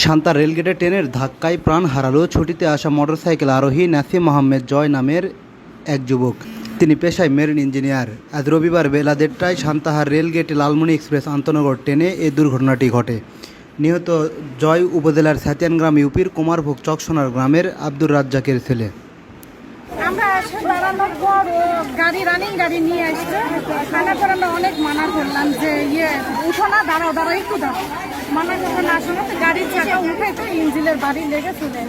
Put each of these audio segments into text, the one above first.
শান্তা রেলগেটে ট্রেনের ধাক্কায় প্রাণ হারালো ছুটিতে আসা মোটরসাইকেল আরোহী নাসিম আহমেদ জয় নামের এক যুবক। তিনি পেশায় মেরিন ইঞ্জিনিয়ার। আজ রবিবার বেলা দেড়টায় সান্তাহার রেলগেটে লালমনি এক্সপ্রেস আন্তনগর ট্রেনে এই দুর্ঘটনাটি ঘটে। নিহত জয় উপজেলার সাতিয়ানগ্রাম ইউপির কুমারভোগ চকসোনার গ্রামের আব্দুর রাজ্জাকের ছেলে। আমরা এসে দাঁড়ানোর পর গাড়ি রানিং গাড়ি নিয়ে আসছে আনার পর অনেক মানা করলাম যে ইয়ে উঠো না, দাঁড়াও দাঁড়াও, একটু দাঁড়াও। মানা যখন আসলো তো গাড়ির চাকা উঠে তো ইঞ্জিনের বাড়ি লেগে চলে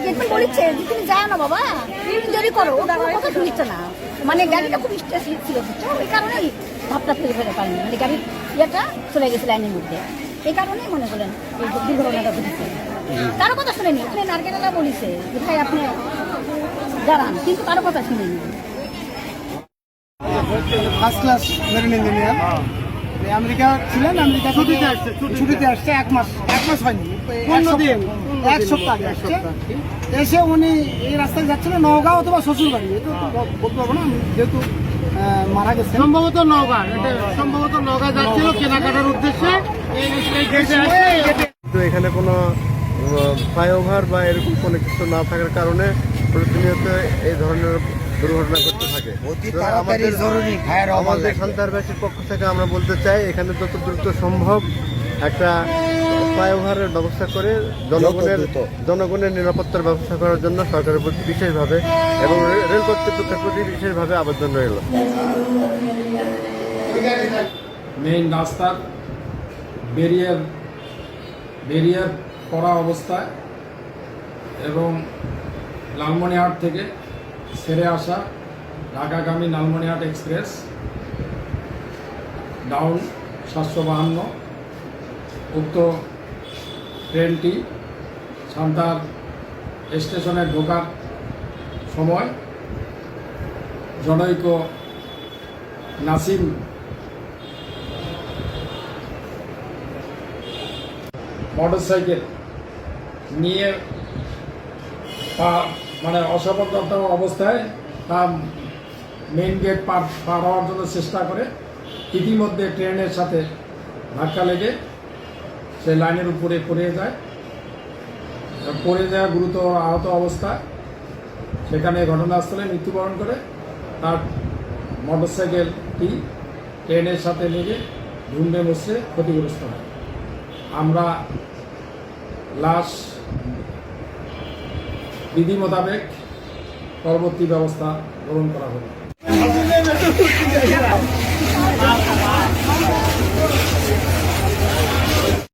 দেখবেন বলেছে তুমি যাও না বাবা, তুমি দেরি করো, ওটা কথা শুনিচ্ছে না। মানে গাড়িটা খুব স্ট্রেস ছিল ওই কারণেই ভাবটা ফেলে ফেলে পারিনি মানে গাড়ির ইয়েটা চলে গেছে লাইনের মধ্যে। এই কারণেই মনে করলেন এই দুর্ঘটনাটা ঘটেছে। কারও কথা শুনেনি ওখানে নারকেলা বলেছে যে ভাই আপনি দাঁড়ান। কিন্তু কারও কথা শুনেনি। First class marine engineer America ছিলেন আমেরিকা ছুটিতে আসছে ছুটিতে। আসছে এক মাস এক মাস হয়নি। পনেরো দিন এক সপ্তাহ আসছে। এসে উনি এই রাস্তায় যাচ্ছিলেন নওগাঁ অথবা শ্বশুর বাড়ি এটা তো বলতে পারব না আমি যেহেতু মারা গেছে সম্ভবত এটা সম্ভবত নওগাঁ যাচ্ছিল কেনাকাটার উদ্দেশ্যে। এখানে কোনো ফ্লাইওভার বা এরকম কোনো কিছু না থাকার কারণে প্রতিনিয়ত এই ধরনের দুর্ঘটনা ঘটতে থাকে। আমাদের আমাদের সন্তানবাসীর পক্ষ থেকে আমরা বলতে চাই এখানে যত দ্রুত সম্ভব একটা ফ্লাইওভারের ব্যবস্থা করে জনগণের জনগণের নিরাপত্তার ব্যবস্থা করার জন্য সরকারের প্রতি বিশেষভাবে এবং রেল কর্তৃপক্ষের প্রতি বিশেষভাবে আবেদন রইল। মেইন রাস্তার ব্যারিয়ার ব্যারিয়ার করা অবস্থায় এবং লালমনিহাট থেকে সেরে আসা ঢাকাগামী লালমনিহাট এক্সপ্রেস ডাউন সাতশো বাহান্ন উক্ত ট্রেনটি সান্তার স্টেশনে ঢোকার সময় জনৈক নাসিম মোটরসাইকেল নিয়ে পা- মানে অসাবধানতা অবস্থায় তা মেন গেট পার হওয়ার জন্য চেষ্টা করে। ইতিমধ্যে ট্রেনের সাথে ধাক্কা লেগে সে লাইনের উপরে পড়ে যায়। পড়ে যায় গুরুতর আহত অবস্থায় সেখানে ঘটনাস্থলে মৃত্যুবরণ করে তার মোটর সাইকেলটি ট্রেনের সাথে লেগে ধুমে বসে ক্ষতিগ্রস্ত হয়। আমরা লাশ বিধি মোতাবেক পরবর্তী ব্যবস্থা গ্রহণ করা হবে।